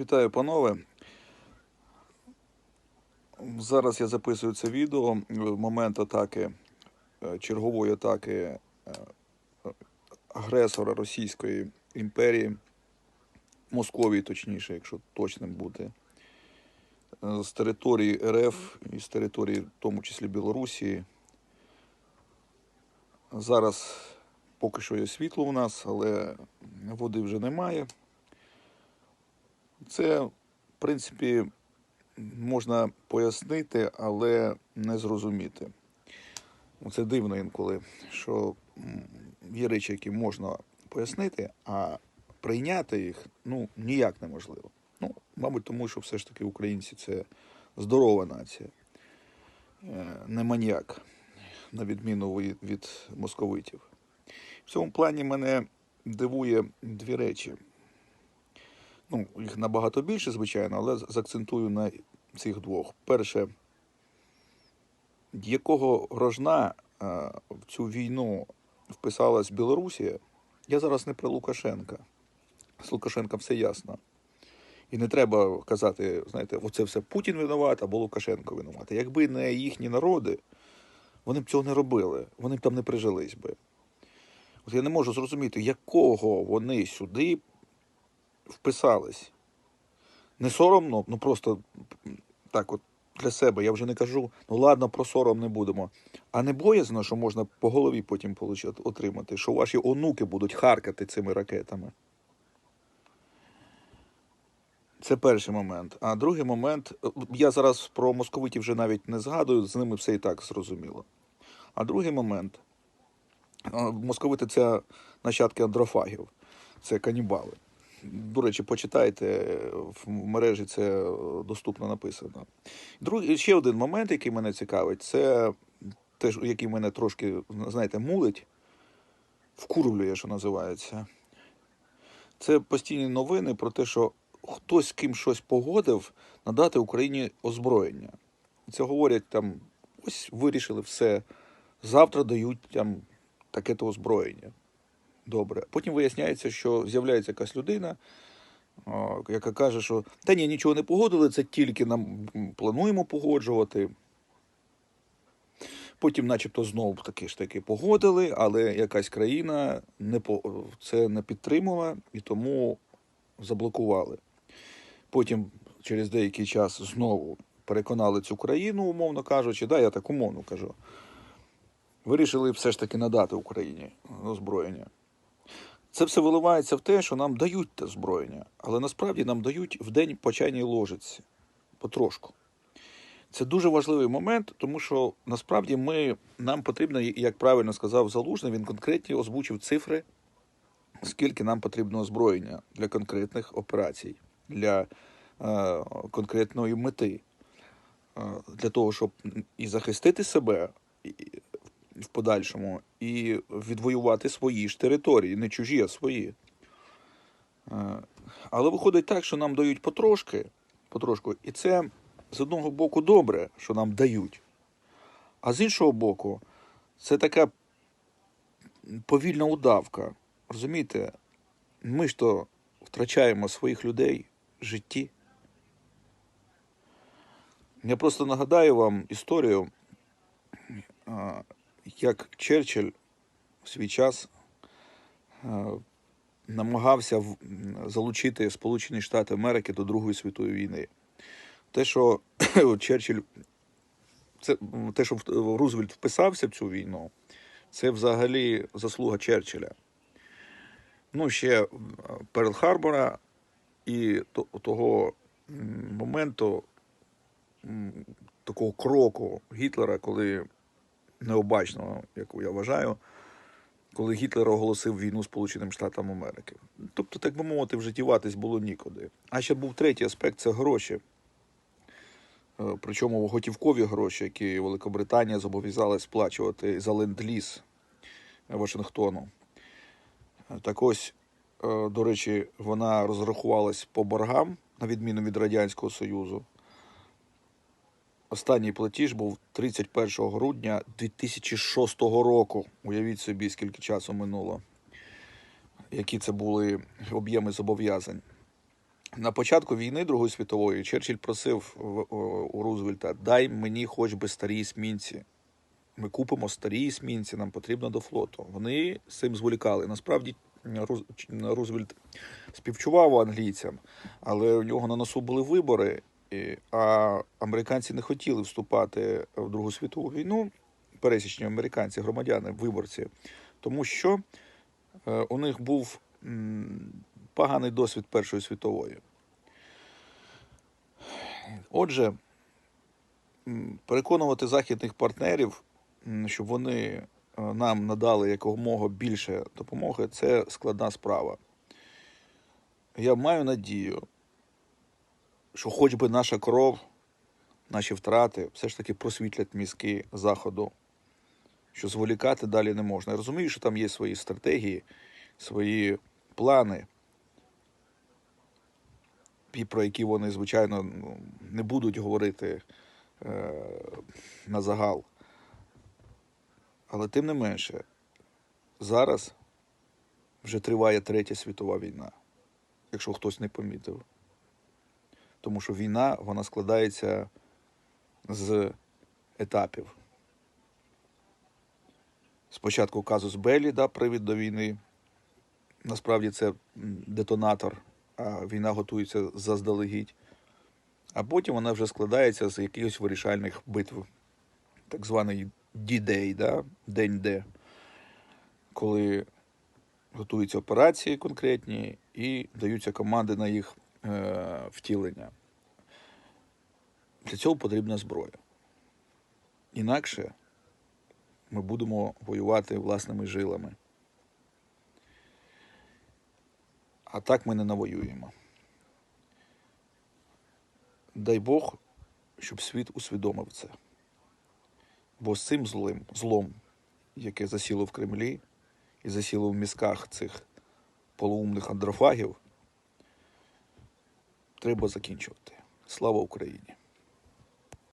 Вітаю, панове. Зараз я записую це відео в момент атаки, е, чергової атаки е, агресора Російської імперії, Московії, точніше, якщо точним бути, е, з території РФ і з території, в тому числі Білорусі. Зараз поки що є світло у нас, але води вже немає. Це, в принципі, можна пояснити, але не зрозуміти. Це дивно інколи, що є речі, які можна пояснити, а прийняти їх ну, ніяк неможливо. Ну, мабуть, тому що все ж таки українці це здорова нація, е, не маніяк, на відміну від, від московитів. В цьому плані мене дивує дві речі. Ну, їх набагато більше, звичайно, але заакцентую на цих двох. Перше, якого рожна е, в цю війну вписалась Білорусія, я зараз не про Лукашенка. З Лукашенка все ясно. І не треба казати, знаєте, оце все Путін винуват або Лукашенко винуват. Якби не їхні народи, вони б цього не робили, вони б там не прижились би. От я не можу зрозуміти, якого вони сюди вписались. Не соромно, ну просто так от для себе. Я вже не кажу, ну ладно, про сором не будемо. А не боязно, що можна по голові потім отримати, що ваші онуки будуть харкати цими ракетами. Це перший момент. А другий момент, я зараз про московитів вже навіть не згадую, з ними все і так зрозуміло. А другий момент, московити це нащадки андрофагів, це канібали. До речі, почитайте в мережі це е, доступно написано. Другий ще один момент, який мене цікавить, це теж, який мене трошки, знаєте, мулить, вкурвлює, що називається. Це постійні новини про те, що хтось з ким щось погодив надати Україні озброєння. Це говорять там, ось вирішили все. Завтра дають там таке-то озброєння. Добре. Потім виясняється, що з'являється якась людина, яка каже, що та ні, нічого не погодили, це тільки нам плануємо погоджувати. Потім, начебто, знову таки ж таки погодили, але якась країна не по, це не підтримала і тому заблокували. Потім, через деякий час, знову переконали цю країну, умовно кажучи, да, я так умовно кажу. Вирішили все ж таки надати Україні озброєння. Це все виливається в те, що нам дають те зброєння, але насправді нам дають в день по чайній ложиці, потрошку. Це дуже важливий момент, тому що насправді ми, нам потрібно, як правильно сказав Залужний, він конкретні озвучив цифри, скільки нам потрібно озброєння для конкретних операцій, для е, конкретної мети, е, для того, щоб і захистити себе і, в подальшому, і відвоювати свої ж території, не чужі, а свої. Е, Але виходить так, що нам дають потрошки, потрошку, і це з одного боку добре, що нам дають, а з іншого боку, це така повільна удавка. Розумієте, ми ж то втрачаємо своїх людей в житті. Я просто нагадаю вам історію, а, як Черчилль в свій час намагався залучити Сполучені Штати Америки до Другої світової війни. Те, що Черчилль, це те, що Рузвельт вписався в цю війну, це взагалі заслуга Черчилля. Ну, ще Перл Харбора і то- того моменту, такого кроку Гітлера, коли необачного, як я вважаю, коли Гітлер оголосив війну Сполученим Штатам Америки. Тобто, так би мовити, вже діватись було нікуди. А ще був третій аспект це гроші. Е, Причому готівкові гроші, які Великобританія зобов'язалась сплачувати за ленд-ліз Вашингтону. Е, Так ось, е, до речі, вона розрахувалась по боргам, на відміну від Радянського Союзу. Останній платіж був 31 грудня 2006 року. Уявіть собі, скільки часу минуло, які це були об'єми зобов'язань. На початку війни Другої світової Черчилль просив у Рузвельта: дай мені хоч би старі есмінці. Ми купимо старі есмінці, нам потрібно до флоту. Вони з цим зволікали. Насправді Руз- Рузвельт співчував англійцям, але у нього на носу були вибори, а американці не хотіли вступати в Другу світову війну. Пересічні американці, громадяни, виборці, тому що е, у них був поганий досвід Першої світової. Отже, переконувати західних партнерів, щоб вони е, нам надали якомога більше допомоги, це складна справа. Я маю надію, що хоч би наша кров, наші втрати все ж таки просвітлять мізки Заходу, що зволікати далі не можна. Я розумію, що там є свої стратегії, свої плани, про які вони, звичайно, не будуть говорити е, на загал. Але тим не менше, зараз вже триває третя світова війна, якщо хтось не помітив. Тому що війна вона складається з етапів. Спочатку казус Беллі, да, привід до війни. Насправді це детонатор, а війна готується заздалегідь. А потім вона вже складається з якихось вирішальних битв, так званий D-Day, да? День Д, коли готуються операції конкретні і даються команди на їх е, втілення. Для цього потрібна зброя. Інакше ми будемо воювати власними жилами. А так ми не навоюємо. Дай Бог, щоб світ усвідомив це. Бо з цим злим, злом, яке засіло в Кремлі і засіло в мізках цих полуумних андрофагів, треба закінчувати. Слава Україні!